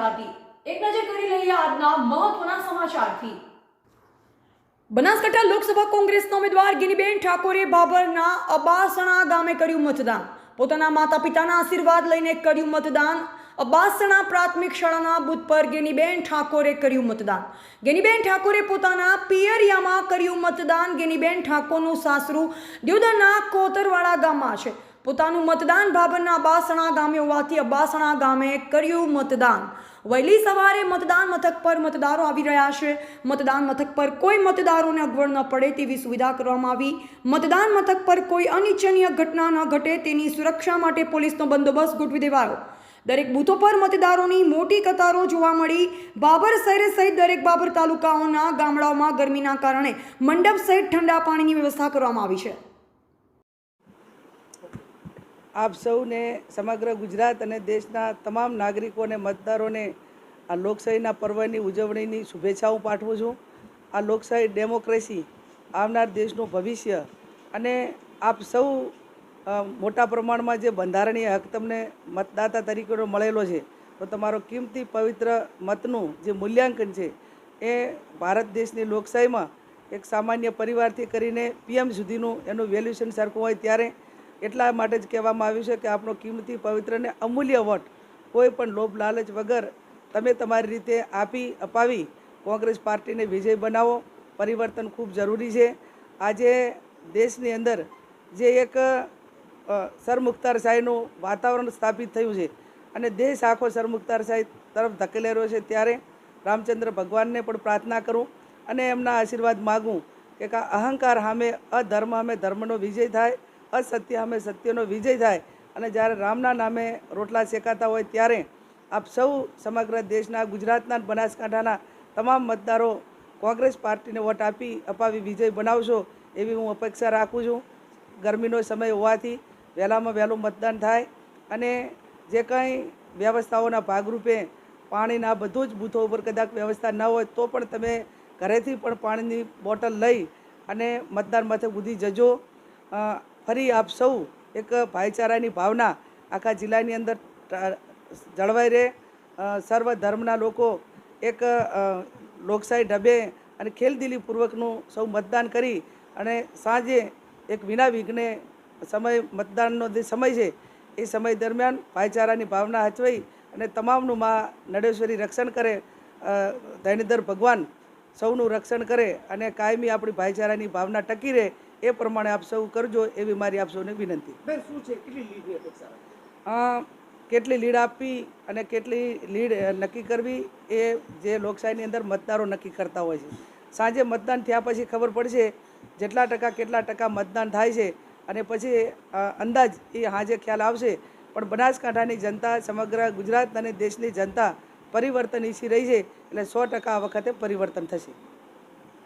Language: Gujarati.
ગુજરાતી એક નજર કરી લઈએ આજના મહત્વના સમાચારથી. બનાસકાંઠા લોકસભા કોંગ્રેસના ઉમેદવાર ગિનીબેન ઠાકોરે બાબરના અબાસણા ગામે કર્યું મતદાન. પોતાના માતા પિતાના આશીર્વાદ લઈને કર્યું મતદાન. અબાસણા પ્રાથમિક શાળાના બુથ પર ગેનીબેન ઠાકોરે કર્યું મતદાન. ગેનીબેન ઠાકોરે પોતાના પિયરિયામાં કર્યું મતદાન. ગેનીબેન ઠાકોરનું સાસરું દ્યોદરના કોતરવાડા ગામમાં છે. પોતાનું મતદાન ભાભરના અબાસણા ગામે હોવાથી અબાસણા ગામે કર્યું મતદાન. વહેલી સવારે મતદાન મથક પર મતદારો આવી રહ્યા છે. મતદાન મથક પર કોઈ મતદારોને અગવડ ન પડે તેવી સુવિધા કરવામાં આવી. મતદાન મથક પર કોઈ અનિચ્છનીય ઘટના ન ઘટે તેની સુરક્ષા માટે પોલીસનો બંદોબસ્ત ગોઠવી દેવાયો. દરેક બૂથો પર મતદારોની મોટી કતારો જોવા મળી. બાબર શહેર સહિત દરેક બાબર તાલુકાઓના ગામડાઓમાં ગરમીના કારણે મંડપ સહિત ઠંડા પાણીની વ્યવસ્થા કરવામાં આવી છે. આપ સૌને સમગ્ર ગુજરાત અને દેશના તમામ નાગરિકોને મતદારોને આ લોકશાહીના પર્વની ઉજવણીની શુભેચ્છાઓ પાઠવું છું. આ લોકશાહી ડેમોક્રેસી આવનાર દેશનું ભવિષ્ય અને આપ સૌ મોટા પ્રમાણમાં જે બંધારણીય હક તમને મતદાતા તરીકેનો મળેલો છે, તો તમારો કિંમતી પવિત્ર મતનું જે મૂલ્યાંકન છે, એ ભારત દેશની લોકશાહીમાં એક સામાન્ય પરિવારથી કરીને પીએમ સુધીનું એનું વેલ્યુશન સરખું હોય ત્યારે એટલા માટે જ કહેવામાં આવ્યું છે કે આપણો કિંમતી પવિત્ર અને અમૂલ્ય વટ, કોઈ પણ લોભ, લાલચ વગર તમે તમારી રીતે આપી, અપાવી, કોંગ્રેસ પાર્ટીને વિજય બનાવો, પરિવર્તન ખૂબ જરૂરી છે. આજે દેશની અંદર જે એક સરમુખતારશાહીનું વાતાવરણ સ્થાપિત થયું છે અને દેશ આખો સરમુખતારશાહી તરફ ધકેલે રહ્યો છે, ત્યારે રામચંદ્ર ભગવાનને પણ પ્રાર્થના કરું અને એમના આશીર્વાદ માગું કા અહંકાર સામે, અધર્મ સામે ધર્મનો વિજય થાય અસત્ય અમે સત્યનો વિજય થાય અને જ્યારે રામના નામે રોટલા શેકાતા હોય ત્યારે આપ સૌ સમગ્ર દેશના, ગુજરાતના બનાસકાંઠાના તમામ મતદારો કોંગ્રેસ પાર્ટીને વોટ આપી, અપાવી વિજય બનાવશો એવી હું અપેક્ષા રાખું છું. ગરમીનો સમય હોવાથી વહેલામાં વહેલું મતદાન થાય અને જે કંઈ વ્યવસ્થાઓના ભાગરૂપે પાણીના બધું જ બૂથો ઉપર કદાચ વ્યવસ્થા ન હોય તો પણ તમે ઘરેથી પણ પાણીની બોટલ લઈ અને મતદાન મથક સુધી જજો. ફરી આપ સૌ એક ભાઈચારાની ભાવના આખા જિલ્લાની અંદર જળવાઈ રહે. સર્વ ધર્મના લોકો એક લોકશાહી ઢબે અને ખેલદિલીપૂર્વકનું સૌ મતદાન કરી અને સાંજે એક વિના વિઘ્ને સમય મતદાનનો જે સમય છે એ સમય દરમિયાન ભાઈચારાની ભાવના હચવાઈ અને તમામનું મા નડેશ્વરી રક્ષણ કરે. અ, ભગવાન સૌનું રક્ષણ કરે અને કાયમી આપણી ભાઈચારાની ભાવના ટકી રહે એ પ્રમાણે આપ સૌ કરજો એવી મારી આપ સૌને વિનંતી. શું છે? કેટલી લીડ આપવી અને કેટલી લીડ નક્કી કરવી એ જે લોકશાહીની અંદર મતદારો નક્કી કરતા હોય છે. સાંજે મતદાન થયા પછી ખબર પડશે જેટલા ટકા કેટલા ટકા મતદાન થાય છે અને પછી અંદાજ એ હાજે ખ્યાલ આવશે. પણ બનાસકાંઠાની જનતા સમગ્ર ગુજરાત અને દેશની જનતા પરિવર્તન ઈચ્છી રહી છે એટલે સો ટકા આ વખતે પરિવર્તન થશે.